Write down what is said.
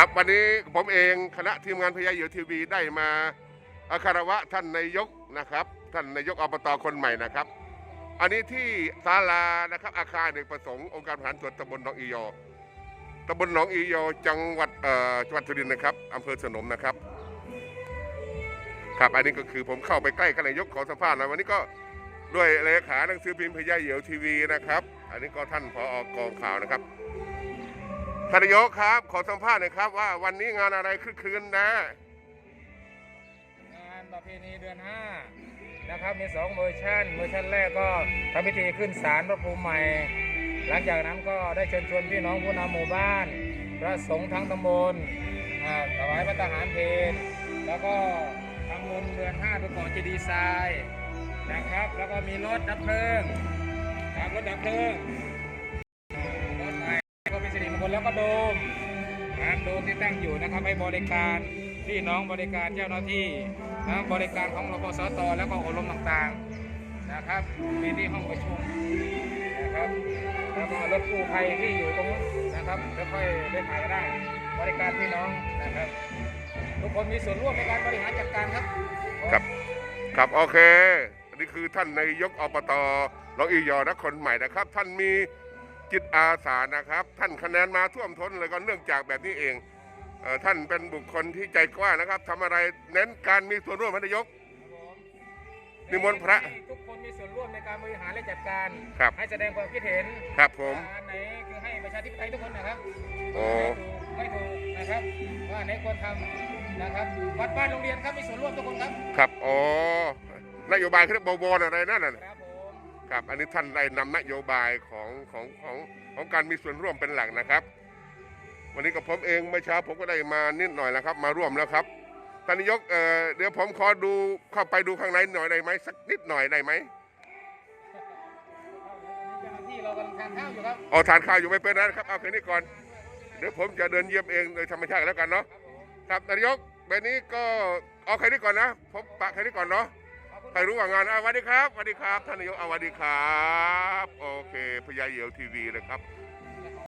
ครับวันนี้ผมเองคณะทีมงานพยาเยือทีวีได้มาอาคารวะท่านนายกนะครับ ท่านนายกอบตคนใหม่นะครับ อันนี้ที่ศาลานะครับอาคารเอกประสงค์องค์การบริหารส่วนตำบลหนองอียอตำบลหนองอียอจังหวัดเอ่อจังหวัดสุรินทร์นะครับอำเภอสนมนะครับ ครับอันนี้ก็คือผมเข้าไปใกล้ท่านนายกขอสัมภาษณ์นะวันนี้ก็ด้วยเลขาหนังสือพิมพ์พยาเหยี่ยวทีวีนะครับ อันนี้ก็ท่านผออกองข่าวนะครับ ท่านนายกครับ ขอสัมภาษณ์หน่อยครับ ว่าวันนี้งานอะไรคึกคืนนะ งานประเพณีเดือน5นะครับมีสองเวอร์ชันเวอร์ชันแรกก็ทำพิธีขึ้นศาลพระภูมิใหม่ หลังจากนั้นก็ได้เชิญชวนพี่น้องผู้นำหมู่บ้าน พระสงฆ์ทั้งตำบลอ่าถวายพระทหารเพลแล้วก็ทำบุญเดือน5ตัวก่อเจดีย์ทรายนะครับ แล้วก็มีรถดับเพลิงรถดับเพลิง นแล้วก็โดมนะครับโดมที่ตั้งอยู่นะครับให้บริการพี่น้องบริการเจ้าหน้าที่นะบริการของรพสตแล้วก็อบรมต่างๆนะครับ มีที่ห้องประชุมนะครับแล้วก็รถกู้ภัยที่อยู่ตรงนู้นนะครับแล้วค่อยได้ถ่ายได้บริการพี่น้องนะครับทุกคนมีส่วนร่วมในการบริหารจัดการครับ ครับ ครับโอเคอันนี้คือท่านนายกอบตหนองอียอนะคนใหม่นะครับ ท่านมี จิตอาสานะครับ ท่านคะแนนมาท่วมท้นเลยก็เนื่องจากแบบนี้เองเอ่อท่านเป็นบุคคลที่ใจกว้างนะครับทำอะไรเน้นการมีส่วนร่วมท่านนายก นิมนต์พระ ให้ทุกคนมีส่วนร่วมในการบริหารและจัดการ ครับ ให้แสดงความคิดเห็นครับผมว่าอันไหนคือให้ประชาธิปไตยทุกคนนะครับโอ้ ไม่ถูกไม่ถูกนะครับ ว่าอันไหนควรทำนะครับวัดบ้านโรงเรียนครับมีส่วนร่วมทุกคนครับครับอ๋อนโยบายเขาเรียกบวรอะไรนั่นน่ะครับผม ครับอันนี้ท่านได้นำนโยบายของของของของการมีส่วนร่วมเป็นหลักนะครับ วันนี้กับผมเองเมื่อเช้าผมก็ได้มานิดหน่อยแล้วครับ มาร่วมแล้วครับท่านนายกเอ่อเดี๋ยวผมขอดูเข้าไปดูข้างในหน่อยได้ไหมสักนิดหน่อยได้ไหมเจ้าหน้าที่เรากำลังทานข้าวอยู่ครับเอาทานข้าวอยู่ไม่เป็นไรนะครับเอาแค่นี้ก่อน เดี๋ยวผมจะเดินเยี่ยมเองโดยธรรมชาติแล้วกันเนาะครับผมครับนายกแบบนี้ก็เอาแค่นี้ก่อนนะผมปะแค่นี้ก่อนเนาะขอบ คุณใครรู้ว่างานอะสวัสดีครับสวัสดีครับท่านนายกอะสวัสดีครับ โอเคพญาเหยียวทีวีนะครับ